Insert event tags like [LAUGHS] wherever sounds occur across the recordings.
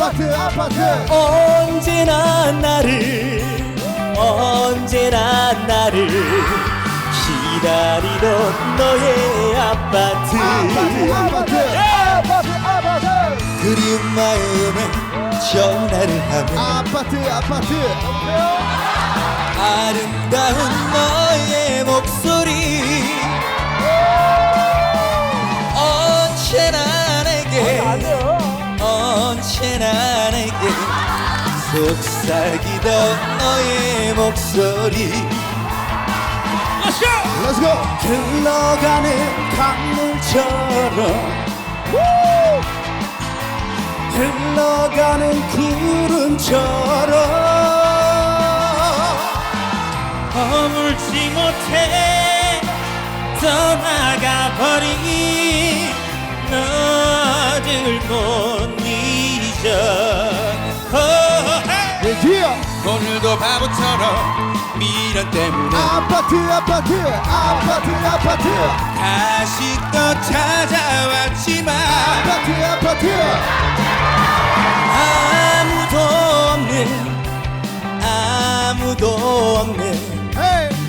아파트 아파트. 언제나 나를 언제나 나를 기다리던 너의 아파트. 아파트 아파트. 아파트 아파트. 그리운 마음에 전화를 하면 아파트 아파트. 아름다운 너의 목소리 내게 속삭이던 너의 목소리. 렛츠고 흘러가는 강물처럼. 흘러가는 구름처럼. 허물지 못해 떠나가 버린 너를 못 잊어 드디어. 오늘도 바보처럼 미련 때문에 아파트 아파트 아파트 아파트. 다시 또 찾아왔지만 아파트 아파트. 아무도 없는 아무도 없는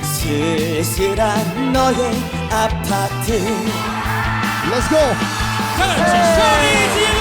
쓸쓸한 너의 아파트. 렛츠고 같이 소리 질러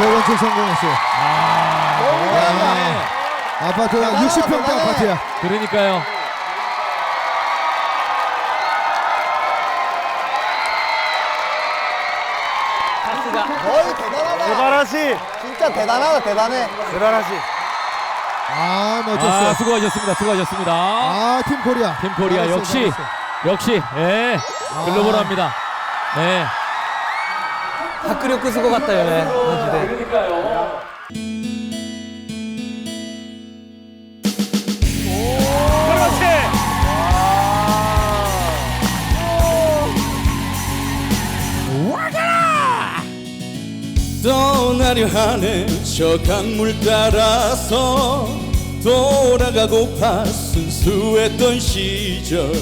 세 번째 성공했어요 네. 아파트가 60평대 아파트야 그러니까요. 대단하지. 진짜 대단하다 대단해. 대단하지. 아 아, 멋졌어 수고하셨습니다. 수고하셨습니다. 아 팀 코리아 팀 코리아 잘했어, 역시 잘했어. 역시 예 글로벌합니다. 네. 학교력 끄는 것 같다 얘네. 떠나려 하는 저 강물 따라서 돌아가고파 순수했던 시절.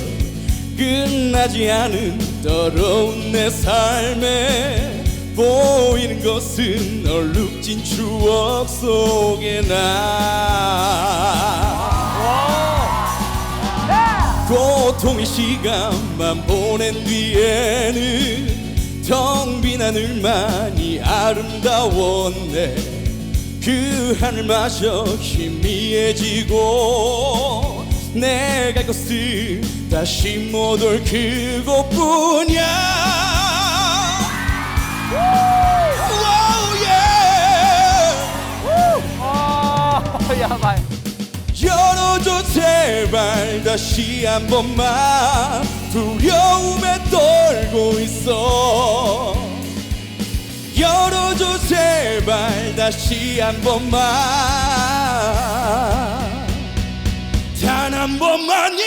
끝나지 않은 더러운 내 삶에 보이는 것은 얼룩진 추억 속에 나. 고통의 시간만 보낸 뒤에는 텅 빈 하늘만이 아름다웠네. 그 하늘마저 희미해지고 내갈 곳은 다시 못 올 그곳뿐이야 와우, 예. 야발. 열어줘 제발. 다시 한 번만. 두려움에 떨고 있어. 열어줘 제발. 다시 한 번만. 단 한 번만이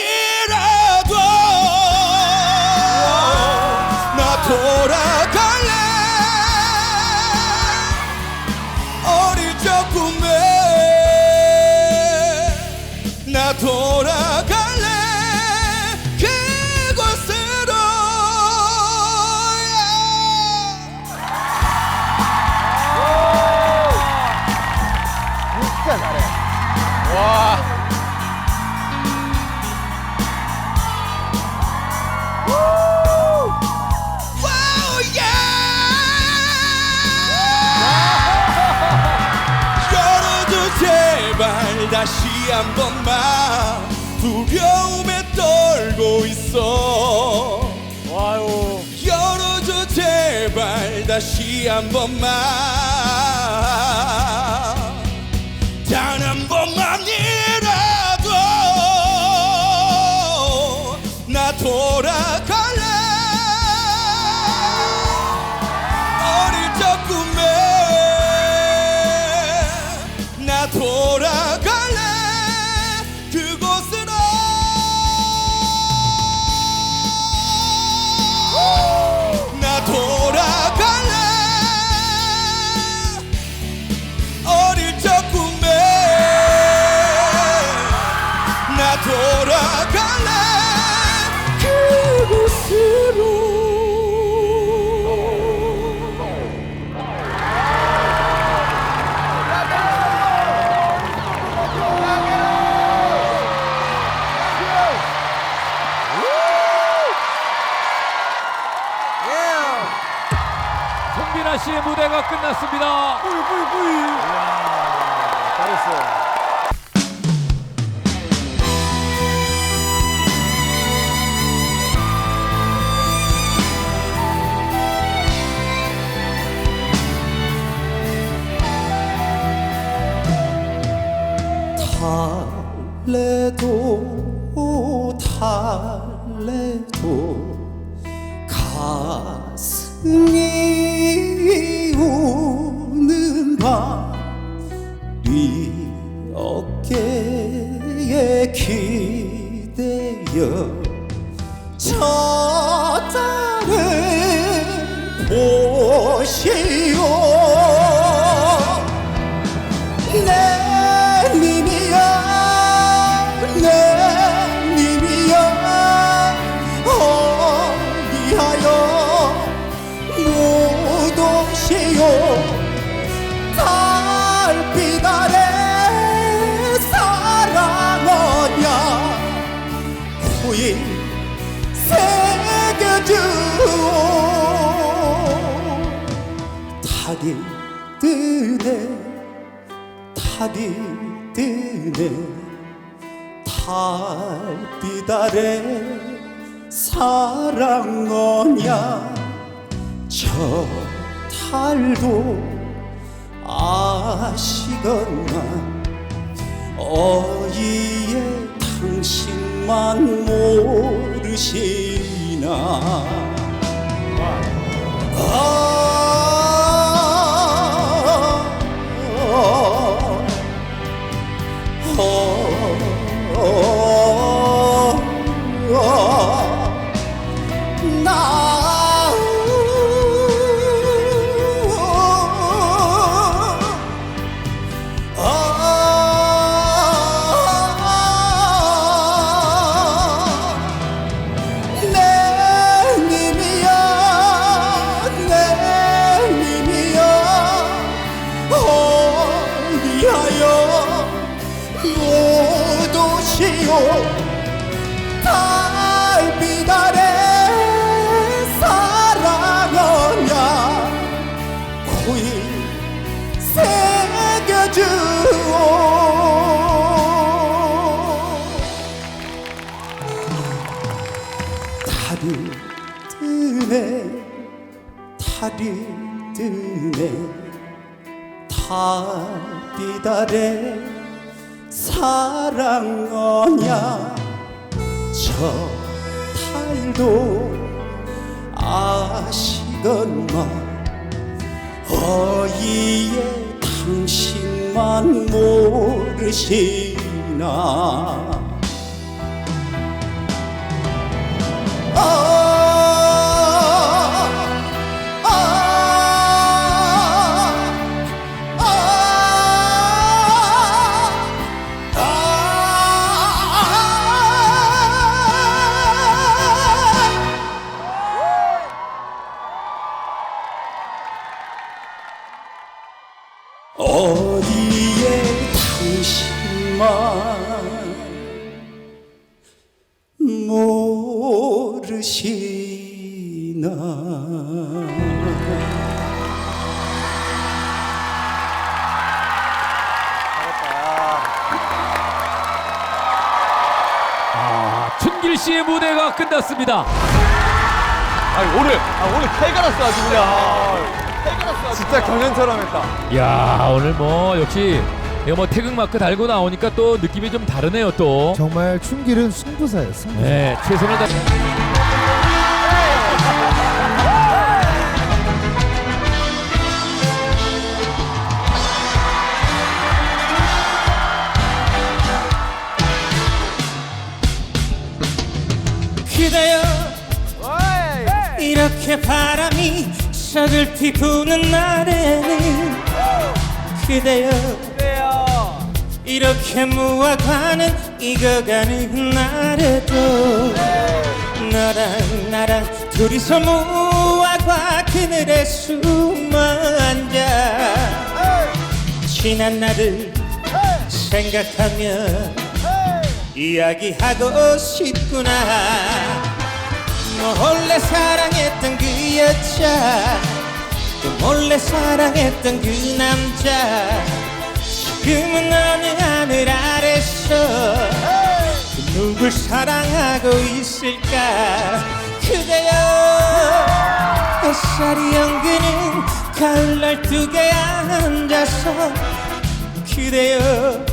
한 번만 두려움에 떨고 있어 와요. 열어줘 제발 다시 한 번만 씨의 무대가 끝났습니다. 잘했어. 달래도 고인 새겨주오 달이 뜨네 달이 뜨네. 달빛 아래 사랑하냐? 저 달도 아시건만 어이에 당신만 모르시나 오시오. 달빛 아래 사랑하냐 고인 새겨주오. 달이 뜨네 달이 뜨네 달빛 아래 사랑하냐? 저 달도 아시건만 어이에 당신만 모르시나? 어 뜻만 모르시나 아, 춘길 씨의 무대가 끝났습니다. 아 오늘 아 오늘 태가 났어 아주 그냥 태가 났어 진짜 경연처럼 했다. 야 오늘 뭐 역시 이거 뭐 태극 마크 달고 나오니까 또 느낌이 좀 다르네요 또. 정말 춘길은 승부사예요. 승부사. 네 최선을 다. 그대여 이렇게 바람이 서글피 부는 날에는 그대여 이렇게 무화과는 익어가는 날에도 너랑 나랑 둘이서 무화과 그늘에 숨어 앉아 지난 날을 생각하며 이야기하고 싶구나. 몰래 사랑했던 그 여자 또 몰래 사랑했던 그 남자 지금은 어느 하늘 아래서 그 누굴 사랑하고 있을까? 그대여 햇살이 연그는 가을 날 두개 앉아서 그대여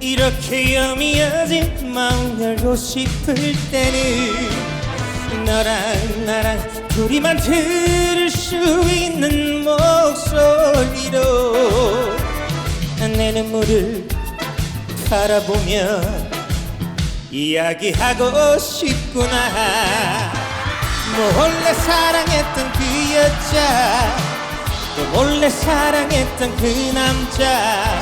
이렇게 여미어진 마음 열고 싶을 때는 너랑 나랑 둘이만 들을 수 있는 목소리로 내 눈물을 바라보며 이야기하고 싶구나. 몰래 사랑했던 그 여자 또 몰래 사랑했던 그 남자.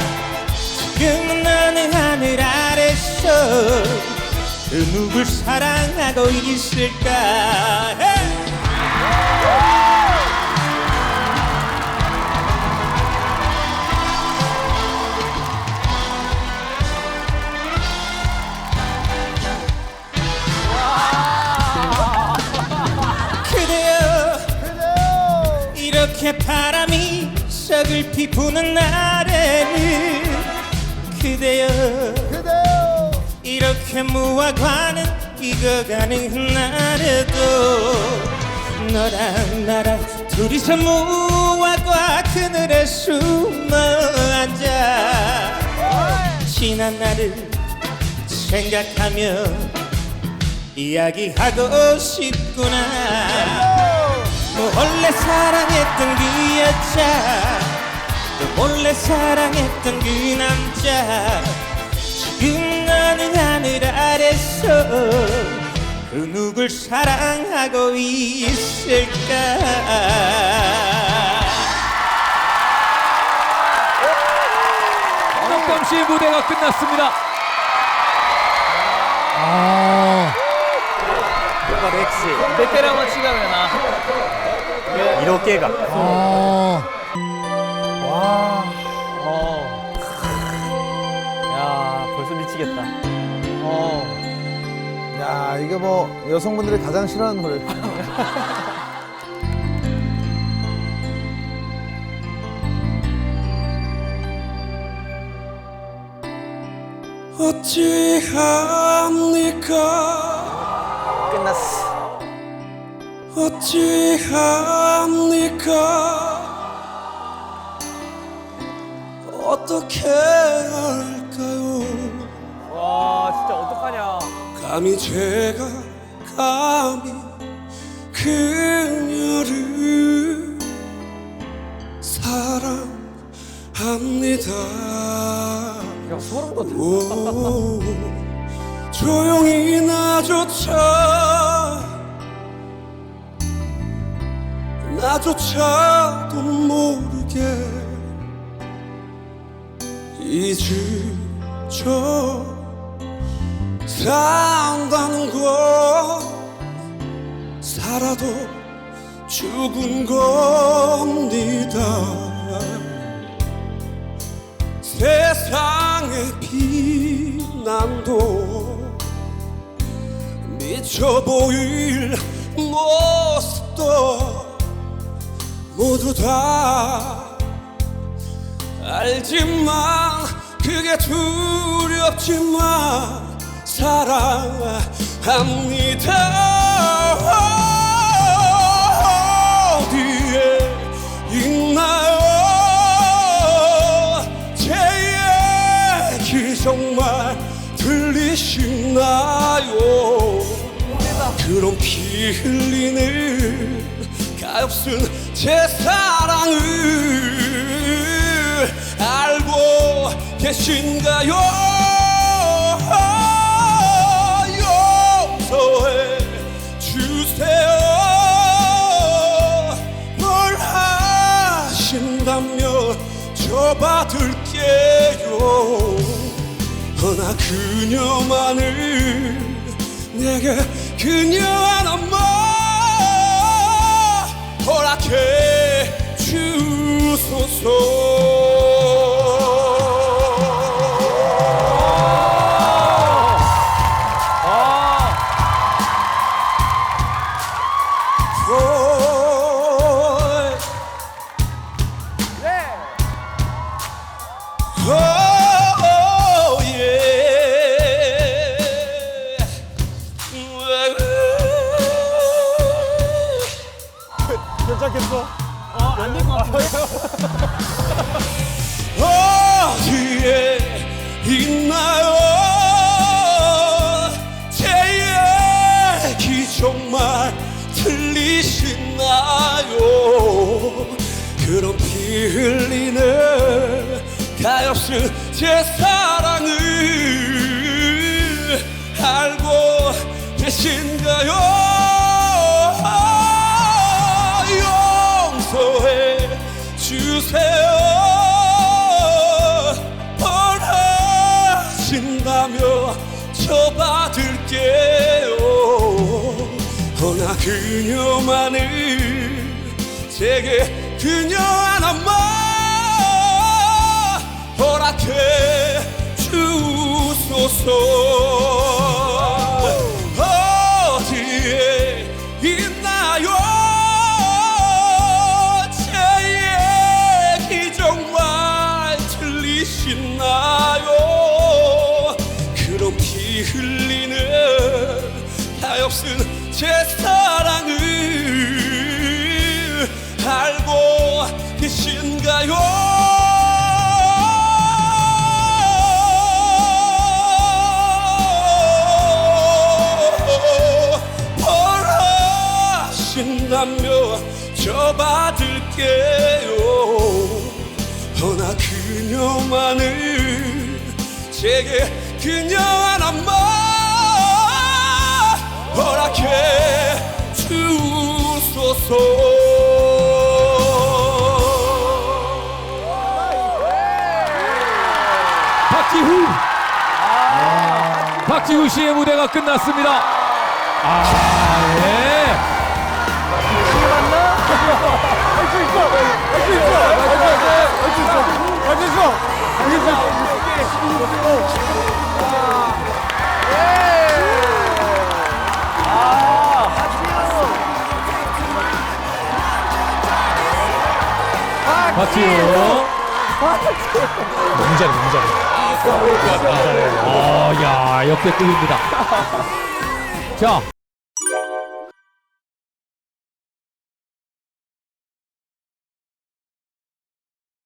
지금은 어느 하늘 아래서 그 누굴 사랑하고 있을까? 헤 서글피 부는 날에는 그대여 이렇게 무화과는 익어가는 날에도 너랑 나랑 둘이서 무화과 그늘에 숨어 앉아 지난 날을 생각하며 이야기하고 싶구나. 몰래 사랑했던 그 여자 또 몰래 사랑했던 그 남자 지금 나는 하늘 아래서 그 누굴 사랑하고 있을까? 박덕담 씨의 무대가 끝났습니다. 아, 베테랑만 치가면아. 이렇게 가. 아, 여성분들이 가장 싫어하는 노래. [LAUGHS] 어찌합니까? 끝났어. 어찌합니까? 어떻게 할까요? 와 진짜 어떡하냐. 감히 제가 감히 그녀를 사랑합니다. 오, 조용히 나조차 나조차도 모르게 잊으죠 산다는 거 살아도 죽은 겁니다. 세상의 비난도 미쳐 보일 모습도 모두 다 알지만 그게 두렵지만 사랑 합니다 있나요 제 얘기 정말 들리시나요? 그런 피 흘리는 가엾은 제 사랑을 알고 계신가요? 용서해 받을게요. 허나 그녀만을 내게 그녀 하나만 허락해 주소서 있나요? 제 얘기 정말 들리시나요? 그런 피 흘리는 가엾은 제 사랑을 알고 계신가요 그녀만을 제게 그녀 하나만 허락해 주소서 받을게요 허나 그녀만을 제게 그녀 하나만 허락해 주소서 박지후. 박지후 씨의 무대가 끝났습니다. 아, 박지후. 너무 잘해, 너무 잘해. 어, 야, 역대급입니다. 자,